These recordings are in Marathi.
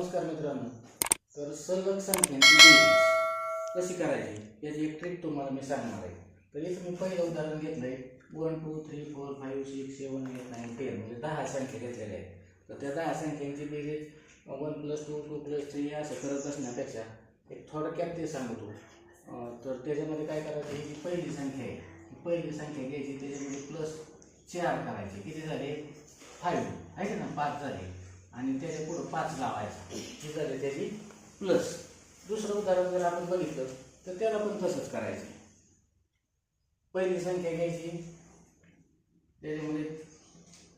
नमस्कार मित्रांनो. तर सलग संख्यांची कशी करायची? याची एक ट्रिक तुम्हाला मी सांगणार आहे. तर इथं मी पहिलं उदाहरण घेतलं आहे one two three four five six seven eight nine ten म्हणजे दहा संख्या घेतलेल्या आहेत. तर त्या दहा संख्यांची बेरीज one plus two two plus three असं करत असण्यापेक्षा एक थोडक्यात ते सांगतो. तर त्याच्यामध्ये काय करायचं? ही जी पहिली संख्या आहे पहिली संख्या घ्यायची. त्याच्यामध्ये प्लस चार करायचे. किती झाले? फाईव्ह आहे ना पाच झाले. आणि त्याच्या पुढं पाच लावायचा. हे झाले त्याची प्लस दुसरं उदाहरण जर आपण बघितलं तर त्याला पण तसंच करायचं. पहिली संख्या घ्यायची. त्याच्यामध्ये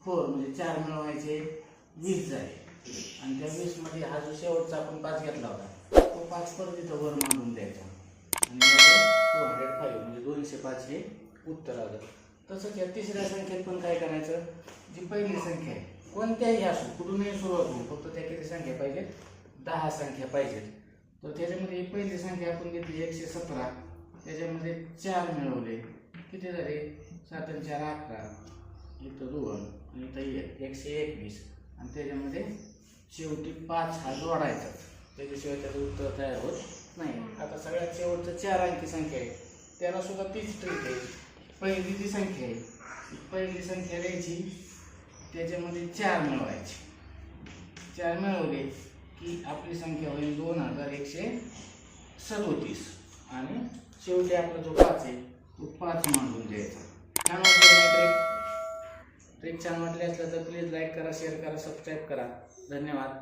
फोर म्हणजे चार मिळवायचे वीस झाले. आणि त्या वीसमध्ये हा जो शेवटचा आपण पाच घेतला होता तो पाच परत इथं वर मांडून द्यायचा. आणि टू हंड्रेड फाईव्ह म्हणजे दोनशे पाच हे उत्तर आलं. तसंच या तिसऱ्या संख्येत पण काय करायचं? जी पहिली संख्या आहे कोणत्याही असो कुठूनही सुरुवात होईल फक्त त्या किती संख्या पाहिजेत? दहा संख्या पाहिजेत. तर त्याच्यामध्ये पहिली संख्या आपण घेतली एकशे सतरा. त्याच्यामध्ये चार मिळवले. किती झाले? सात आणि चार अकरा. इथं दोन आणि इथं एक. एकशे एकवीस. आणि त्याच्यामध्ये शेवटी पाच हा जोडायचा. त्याच्याशिवाय त्याचं उत्तर तयार होत नाही. आता सगळ्यात शेवटचं चार अंकी संख्या आहे. त्याला सुद्धा तीच ट्रिक आहे. पहिली ती संख्या आहे पहिली संख्या द्यायची. त्याच्यामध्ये चार मिळवायचे. चार मिळवले की आपली संख्या होईल दोन हजार एकशे सदोतीस. आणि शेवटी आपला जो पाच आहे तो पाच मांडून द्यायचा. छान वाटलं ट्रेक? ट्रिक छान वाटले असलं तर प्लीज लाईक करा शेअर करा सबस्क्राईब करा. धन्यवाद.